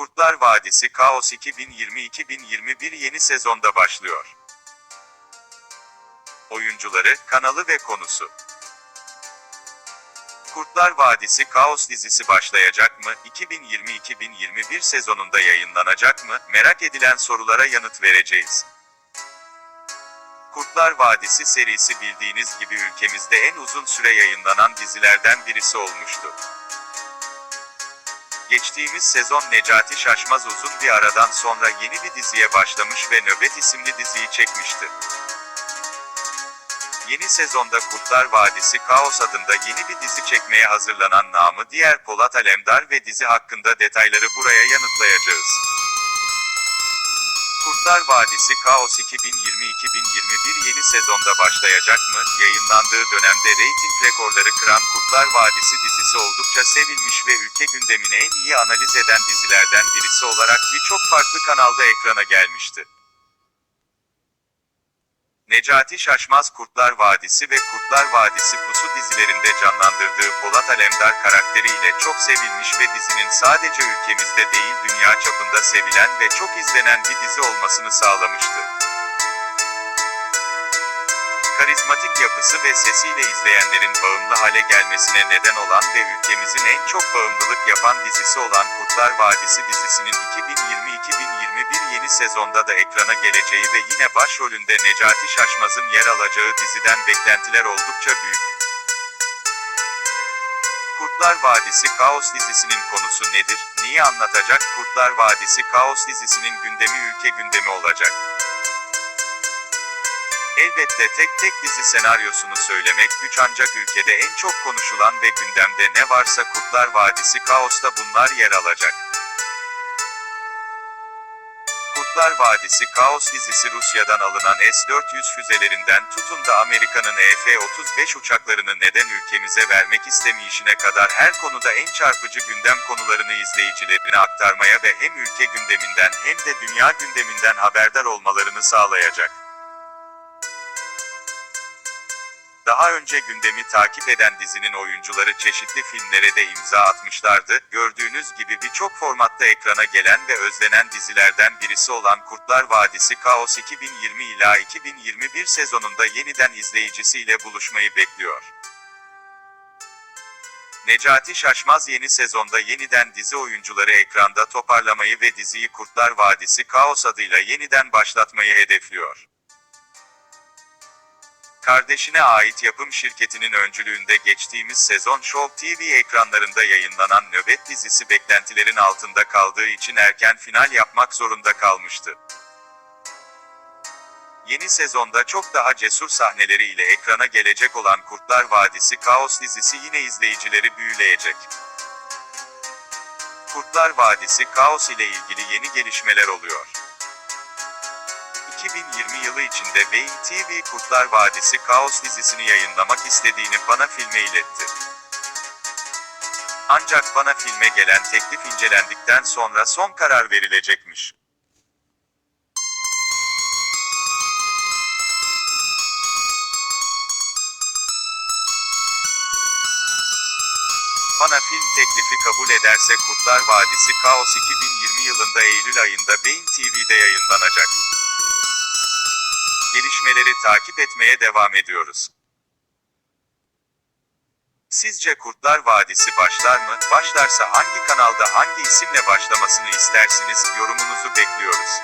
Kurtlar Vadisi Kaos 2020-2021 yeni sezonda başlıyor. Oyuncuları, kanalı ve konusu. Kurtlar Vadisi Kaos dizisi başlayacak mı? 2020-2021 sezonunda yayınlanacak mı? Merak edilen sorulara yanıt vereceğiz. Kurtlar Vadisi serisi bildiğiniz gibi ülkemizde en uzun süre yayınlanan dizilerden birisi olmuştu. Geçtiğimiz sezon Necati Şaşmaz uzun bir aradan sonra yeni bir diziye başlamış ve Nöbet isimli diziyi çekmişti. Yeni sezonda Kurtlar Vadisi Kaos adında yeni bir dizi çekmeye hazırlanan namı diğer Polat Alemdar ve dizi hakkında detayları buraya yanıtlayacağız. Kurtlar Vadisi Kaos 2020-2021 yeni sezonda başlayacak mı? Yayınlandığı dönemde reyting rekorları kıran Kurtlar Vadisi dizisi oldukça sevilmiş ve ülke gündemini en iyi analiz eden dizilerden birisi olarak birçok farklı kanalda ekrana gelmişti. Necati Şaşmaz Kurtlar Vadisi ve Kurtlar Vadisi Pusu dizilerinde canlandırdığı Polat Alemdar karakteriyle çok sevilmiş ve dizinin sadece ülkemizde değil dünya çapında sevilen ve çok izlenen bir dizi olmasını sağlamıştı. Karizmatik yapısı ve sesiyle izleyenlerin bağımlı hale gelmesine neden olan ve ülkemizin en çok bağımlılık yapan dizisi olan Kurtlar Vadisi dizisinin 2020-2021 yeni sezonda da ekrana geleceği ve yine başrolünde Necati Şaşmaz'ın yer alacağı diziden beklentiler oldukça büyük. Kurtlar Vadisi Kaos dizisinin konusu nedir? Niye anlatacak? Kurtlar Vadisi Kaos dizisinin gündemi ülke gündemi olacak. Elbette tek tek dizi senaryosunu söylemek güç ancak ülkede en çok konuşulan ve gündemde ne varsa Kurtlar Vadisi Kaos'ta bunlar yer alacak. Kurtlar Vadisi Kaos dizisi Rusya'dan alınan S-400 füzelerinden tutun da Amerika'nın F-35 uçaklarını neden ülkemize vermek istemeyişine kadar her konuda en çarpıcı gündem konularını izleyicilerine aktarmaya ve hem ülke gündeminden hem de dünya gündeminden haberdar olmalarını sağlayacak. Daha önce gündemi takip eden dizinin oyuncuları çeşitli filmlere de imza atmışlardı. Gördüğünüz gibi birçok formatta ekrana gelen ve özlenen dizilerden birisi olan Kurtlar Vadisi Kaos 2020 ila 2021 sezonunda yeniden izleyicisiyle buluşmayı bekliyor. Necati Şaşmaz yeni sezonda yeniden dizi oyuncuları ekranda toparlamayı ve diziyi Kurtlar Vadisi Kaos adıyla yeniden başlatmayı hedefliyor. Kardeşine ait yapım şirketinin öncülüğünde geçtiğimiz sezon Show TV ekranlarında yayınlanan Nöbet dizisi beklentilerin altında kaldığı için erken final yapmak zorunda kalmıştı. Yeni sezonda çok daha cesur sahneleriyle ekrana gelecek olan Kurtlar Vadisi Kaos dizisi yine izleyicileri büyüleyecek. Kurtlar Vadisi Kaos ile ilgili yeni gelişmeler oluyor. 2020 yılı içinde Beyin TV Kurtlar Vadisi Kaos dizisini yayınlamak istediğini bana filme iletti. Ancak bana filme gelen teklif incelendikten sonra son karar verilecekmiş. Bana film teklifi kabul ederse Kurtlar Vadisi Kaos 2020 yılında Eylül ayında Beyin TV'de yayınlanacak. Gelişmeleri takip etmeye devam ediyoruz. Sizce Kurtlar Vadisi başlar mı? Başlarsa hangi kanalda hangi isimle başlamasını istersiniz? Yorumunuzu bekliyoruz.